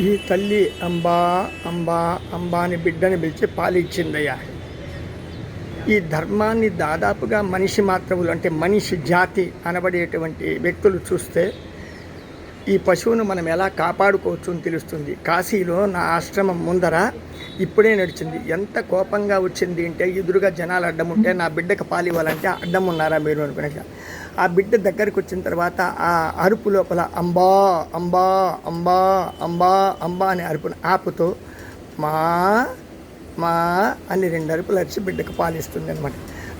ఈ తల్లి అంబా అంబా అంబా అని బిడ్డని పిలిచి పాలిచ్చిందయ్యా. ఈ ధర్మాన్ని దాదాపుగా మనిషి మాత్రములు అంటే మనిషి జాతి అనబడేటువంటి వ్యక్తులు చూస్తే ఈ పశువును మనం ఎలా కాపాడుకోవచ్చు అని తెలుస్తుంది. కాశీలో నా ఆశ్రమం ముందర ఇప్పుడే నడిచింది. ఎంత కోపంగా వచ్చింది అంటే ఎదురుగా జనాలు అడ్డం ఉంటే నా బిడ్డకు పాలివ్వాలంటే అడ్డం ఉన్నారా మీరు అనుకునే ఆ బిడ్డ దగ్గరికి వచ్చిన తర్వాత ఆ అరుపు లోపల అంబా అంబా అంబా అంబా అంబా అనే అరుపును ఆపుతూ మా మా అని రెండు అరుపులు అరిచి బిడ్డకు పాలు ఇస్తుంది అనమాట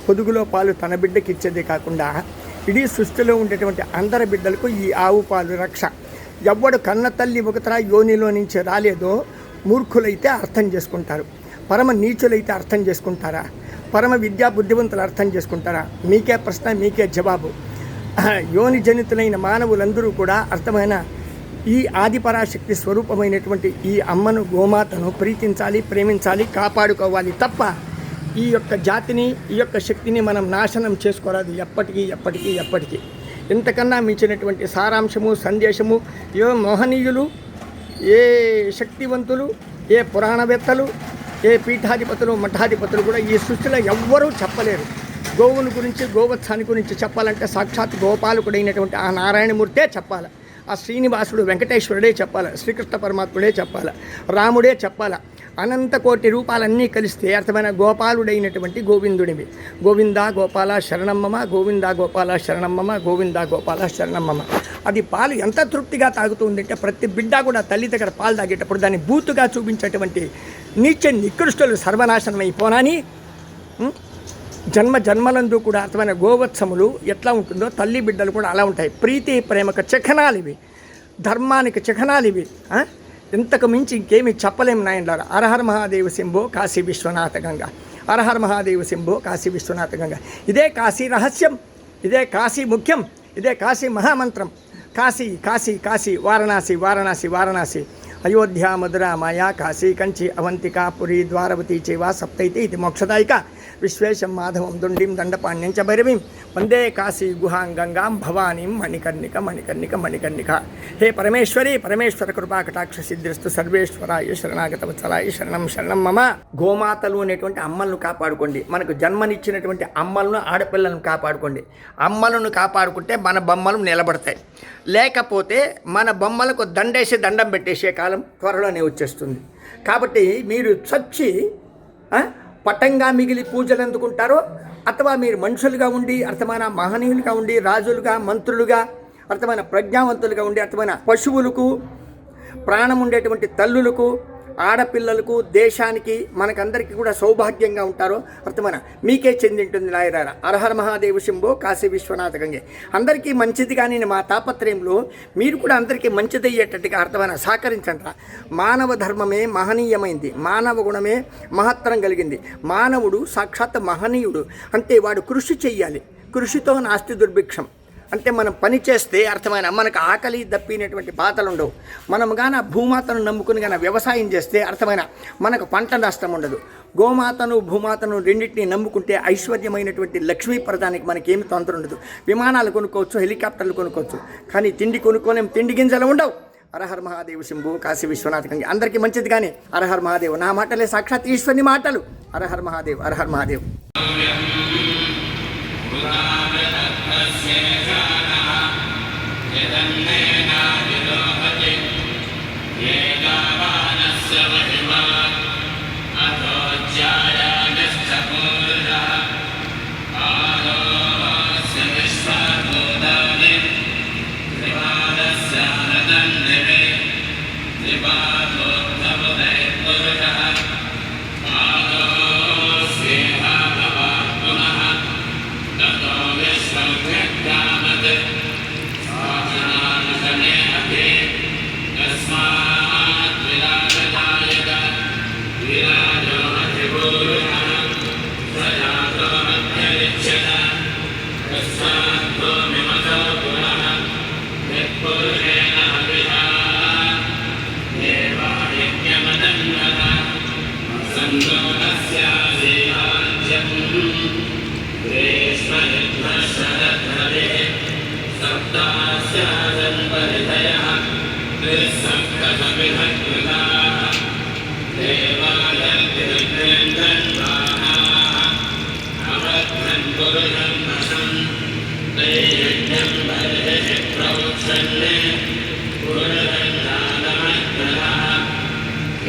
పొదుగులో పాలు తన బిడ్డకి ఇచ్చేదే కాకుండా ఇడీ సృష్టిలో ఉండేటువంటి అందరి బిడ్డలకు ఈ ఆవు పాలు రక్ష. ఎవ్వడు కన్న తల్లి ఒకతరా యోనిలో నుంచి రాలేదో మూర్ఖులైతే అర్థం చేసుకుంటారు. పరమ నీచులైతే అర్థం చేసుకుంటారా? పరమ విద్యా బుద్ధివంతులు అర్థం చేసుకుంటారా? మీకే ప్రశ్న మీకే జవాబు. యోని జనితులైన మానవులందరూ కూడా అర్థమైన ఈ ఆదిపరాశక్తి స్వరూపమైనటువంటి ఈ అమ్మను గోమాతను ప్రీతించాలి ప్రేమించాలి కాపాడుకోవాలి తప్ప ఈ యొక్క జాతిని ఈ యొక్క శక్తిని మనం నాశనం చేసుకోరాదు ఎప్పటికీ ఎప్పటికీ ఎప్పటికీ. ఇంతకన్నా మించినటువంటి సారాంశము సందేశము ఏ మోహనీయులు ఏ శక్తివంతులు ఏ పురాణవేత్తలు ఏ పీఠాధిపతులు మఠాధిపతులు కూడా ఈ సృష్టిలో ఎవ్వరూ చెప్పలేరు. గోవుని గురించి గోవత్సాన్ని గురించి చెప్పాలంటే సాక్షాత్ గోపాలకుడైనటువంటి ఆ నారాయణమూర్తే చెప్పాలి. ఆ శ్రీనివాసుడు వెంకటేశ్వరుడే చెప్పాలి. శ్రీకృష్ణ పరమాత్ముడే చెప్పాలి. రాముడే చెప్పాలి. అనంత కోటి రూపాలన్నీ కలిస్తే అర్థమైన గోపాలుడైనటువంటి గోవిందుడివి. గోవింద గోపాల శరణమ్మమ గోవింద గోపాల శరణమ్మమ గోవింద గోపాల శరణమ్మమ అది పాలు ఎంత తృప్తిగా తాగుతుందంటే ప్రతి బిడ్డ కూడా తల్లి దగ్గర పాలు తాగేటప్పుడు దాన్ని బూతుగా చూపించేటువంటి నీచ నికృష్టులు సర్వనాశనం అయిపోనాని జన్మ జన్మలందు కూడా అర్థమైన గోవత్సములు ఎట్లా ఉంటుందో తల్లి బిడ్డలు కూడా అలా ఉంటాయి. ప్రీతి ప్రేమకు చిహ్నాలు ఇవి ధర్మానికి చిహ్నాలు ఇవి ఇంతకు మించి ఇంకేమి చెప్పలేము నాయనలారా. అరహర మహాదేవ శంభో కాశీ విశ్వనాథ గంగ. అరహర మహాదేవ శంభో కాశీ విశ్వనాథ గంగ. ఇదే కాశీ రహస్యం ఇదే కాశీ ముఖ్యం ఇదే కాశీ మహామంత్రం. కాశీ కాశీ కాశీ వారణాసి వారణాసి వారణాసి. అయోధ్య మధుర మాయా కాశీ కంచి అవంతిక పురి ద్వారవతి చేవా సప్తైతే ఇది మోక్షదాయిక. విశ్వేశం మాధవం దుండిం దండపాణ్యం చ భైరవీం. వందే కాశీ గుహాం గంగాం భవానీం మణికర్ణిక మణికర్ణిక మణికర్ణిక. హే పరమేశ్వరి పరమేశ్వర కృపా కటాక్ష సిద్ధిస్తు సర్వేశ్వరాయ శరణాగత వత్సలాయ శరణం శరణం మమ. గోమాతలు అనేటువంటి అమ్మలను కాపాడుకోండి. మనకు జన్మనిచ్చినటువంటి అమ్మలను ఆడపిల్లలను కాపాడుకోండి. అమ్మలను కాపాడుకుంటే మన బొమ్మలు నిలబడతాయి. లేకపోతే మన బొమ్మలకు దండేసి దండం పెట్టేసే కాలం త్వరలోనే వచ్చేస్తుంది. కాబట్టి మీరు చచ్చి పటంగా మిగిలి పూజలు అందుకుంటారో అథవా మీరు మనుషులుగా ఉండి అర్థమైన మహనీయులుగా ఉండి రాజులుగా మంత్రులుగా అర్థమైన ప్రజ్ఞావంతులుగా ఉండి అర్థమైన పశువులకు ప్రాణం ఉండేటువంటి తల్లులకు ఆడపిల్లలకు దేశానికి మనకందరికీ కూడా సౌభాగ్యంగా ఉంటారో అర్థమైన? మీకే చెందింటుంది నాయరార. అరహర మహాదేవ శంభో కాశీ విశ్వనాథ గంగే. అందరికీ మంచిది కానీ మా తాపత్రయంలో మీరు కూడా అందరికీ మంచిదయ్యేటట్టుగా అర్థమైన? సహకరించండి మానవ ధర్మమే మహనీయమైంది. మానవ గుణమే మహత్తరం కలిగింది. మానవుడు సాక్షాత్ మహనీయుడు. అంటే వాడు కృషి చెయ్యాలి. కృషితో నాస్తి దుర్భిక్షం. అంటే మనం పని చేస్తే అర్థమైన మనకు ఆకలి దప్పినటువంటి బాధలు ఉండవు మనం గాన భూమాతను నమ్ముకుని గాన వ్యవసాయం చేస్తే అర్థమైన మనకు పంట నష్టం ఉండదు. గోమాతను భూమాతను రెండింటిని నమ్ముకుంటే ఐశ్వర్యమైనటువంటి లక్ష్మీ ప్రధానికి మనకి మనకేమి తొందర ఉండదు. విమానాలు కొనుక్కోవచ్చు హెలికాప్టర్లు కొనుక్కోవచ్చు కానీ తిండి కొనుక్కోలేం తిండి గింజలు ఉండవు. అరహర్ మహాదేవ్ శంభు కాశీ విశ్వనాథ్ గంగి. అందరికీ మంచిది కానీ అరహర్ మహాదేవ్. నా మాటలే సాక్షాత్ ఈశ్వరుని మాటలు. అరహర్ మహాదేవ్ అరహర్ మహాదేవ్. यदन्ने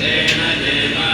Jena Jena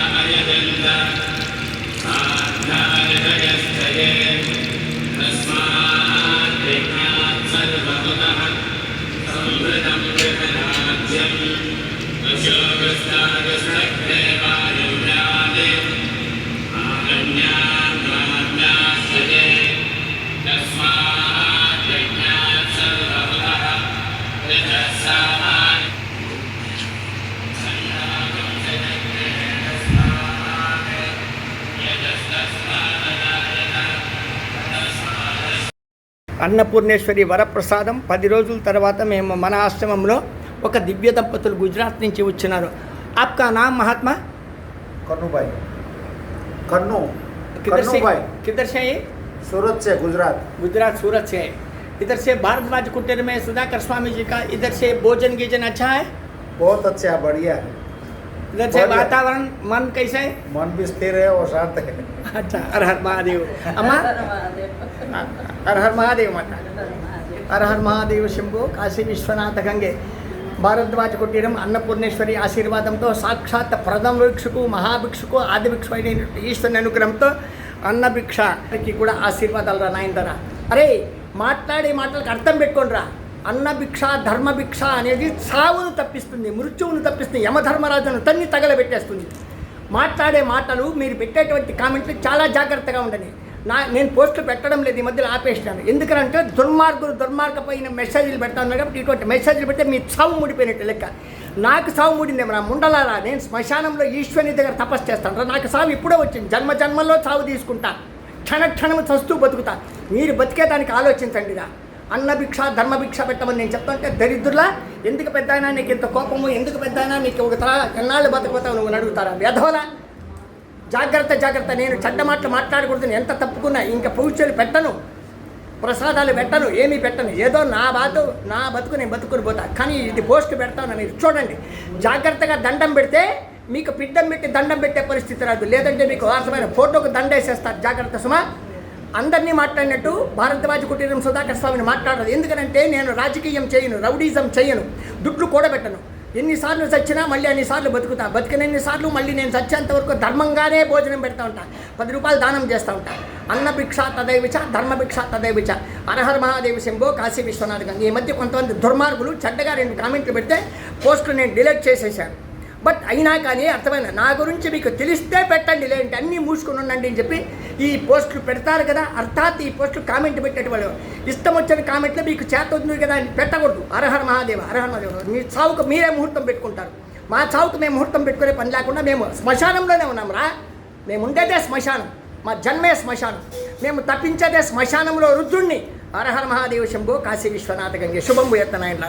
అన్నపూర్ణేశ్వరి వరప్రసాదం పది రోజుల తర్వాత మేము మన ఆశ్రమంలో ఒక దివ్య దంపతులు గుజరాత్ నుంచి వచ్చినారు ఆప్కా నామ్ మహాత్మా कन्नूभाई कन्नू किधर से कन्नूभाई किधर से है सूरत से गुजरात गुजरात सूरत से है इधर से भारद्वाज कुटीर में सुधाकर स्वामी जी का इधर से भोजन गीजन अच्छा है बहुत अच्छा बढ़िया है इधर से बढ़िया। वातावरण मन कैसा है मन भी स्थिर है और शांत है अच्छा हर हर महादेव अम्मा हर हर महादेव माता హర హర్ మహాదేవ శంభో కాశీ విశ్వనాథ గంగే భారద్వాజ కుటీరం అన్నపూర్ణేశ్వరి ఆశీర్వాదంతో సాక్షాత్ ప్రథమ భిక్షుకు మహాభిక్షుకు ఆది భిక్షు అయిన ఈశ్వరుని అనుగ్రహంతో అన్నభిక్షకి కూడా ఆశీర్వాదాలు రా నాయనరా అరే మాట్లాడే మాటలకు అర్థం పెట్టుకోండిరా అన్నభిక్ష ధర్మభిక్ష అనేది సావును తప్పిస్తుంది మృత్యువును తప్పిస్తుంది యమధర్మరాజును తన్ని తగలబెట్టేస్తుంది. మాట్లాడే మాటలు మీరు పెట్టేటువంటి కామెంట్లు చాలా జాగ్రత్తగా ఉండండి నా నేను పోస్టులు పెట్టడం లేదు ఈ మధ్యలో ఆపేసినాను. ఎందుకంటే దుర్మార్గులు దుర్మార్గపోయిన మెసేజ్లు పెడతా ఉన్నారు కాబట్టి ఇటువంటి మెసేజ్లు పెడితే మీ చావు ముడిపోయినట్టు లెక్క. నాకు సావు ముడింది నా ముండలారా నేను శ్మశానంలో ఈశ్వరుని దగ్గర తపస్సు చేస్తాను నాకు సావు ఇప్పుడే వచ్చింది. జన్మ జన్మల్లో చావు తీసుకుంటా. క్షణ క్షణం చస్తూ బతుకుతా. మీరు బతికేదానికి ఆలోచించండి రా. అన్నభిక్ష ధర్మభిక్ష పెట్టమని నేను చెప్తుంటే దరిద్రులా ఎందుకు పెద్ద అయినా నీకు ఇంత కోపము ఎందుకు పెద్ద అయినా నీకు ఒక తర ఎన్నాళ్ళు బతకపోతావు నువ్వు అడుగుతారా? వ్యధవలా? జాగ్రత్త జాగ్రత్త. నేను చెడ్డ మాటలు మాట్లాడకూడదు ఎంత తప్పుకున్నా ఇంకా పూజలు పెట్టను ప్రసాదాలు పెట్టను ఏమీ పెట్టను. ఏదో నా బాధ నా బతుకు నేను బతుకుని పోతా. కానీ ఇది పోస్ట్ పెడతాను మీరు. చూడండి జాగ్రత్తగా దండం పెడితే మీకు పిడ్డం పెట్టి దండం పెట్టే పరిస్థితి రాదు. లేదంటే మీకు వాస్తవమైన ఫోటోకు దండ వేసేస్తారు జాగ్రత్త సుమా. అందరినీ మాట్లాడినట్టు భారద్వాజ కుటీరం సుధాకర్ స్వామిని మాట్లాడదు ఎందుకంటే నేను రాజకీయం చేయను రౌడీజం చేయను దుడ్లు కూడబెట్టను. ఎన్నిసార్లు చచ్చినా మళ్ళీ అన్నిసార్లు బతుకుతా. బతికినన్నిసార్లు మళ్ళీ నేను చచ్చేంత వరకు ధర్మంగానే భోజనం పెడతా ఉంటా. పది రూపాయలు దానం చేస్తూ ఉంటా. అన్న భిక్ష తదైవిచ ధర్మ భిక్ష తదైవిచ. అరహర మహాదేవి శంభో కాశీ విశ్వనాథ్ గంగ. ఈ మధ్య కొంతమంది దుర్మార్గులు చెడ్డగా రెండు కామెంట్లు పెడితే పోస్టులు నేను డిలీట్ చేసేసాను బట్ అయినా కానీ అర్థమైన నా గురించి మీకు తెలిస్తే పెట్టండి లేదంటే అన్నీ మూసుకుని ఉండండి అని చెప్పి ఈ పోస్టులు పెడతారు కదా అర్థాత్ ఈ పోస్టులు కామెంట్ పెట్టేటి వాళ్ళు. ఇష్టం వచ్చిన కామెంట్లో మీకు చేత ఉంది కదా అని పెట్టకూడదు. అరహర మహాదేవ అరహర మహాదేవ. మీ చావుకు మీరే ముహూర్తం పెట్టుకుంటారు. మా చావుకు మేము ముహూర్తం పెట్టుకునే పని లేకుండా మేము శ్మశానంలోనే ఉన్నాం రా. మేము ఉండేదే శ్మశానం. మా జన్మే శ్మశానం. మేము తప్పించేదే శ్మశానంలో రుద్రుణ్ణి. అరహర మహాదేవ శంభో కాశీ విశ్వనాథ గంగే. శుభం ఎత్తనాయన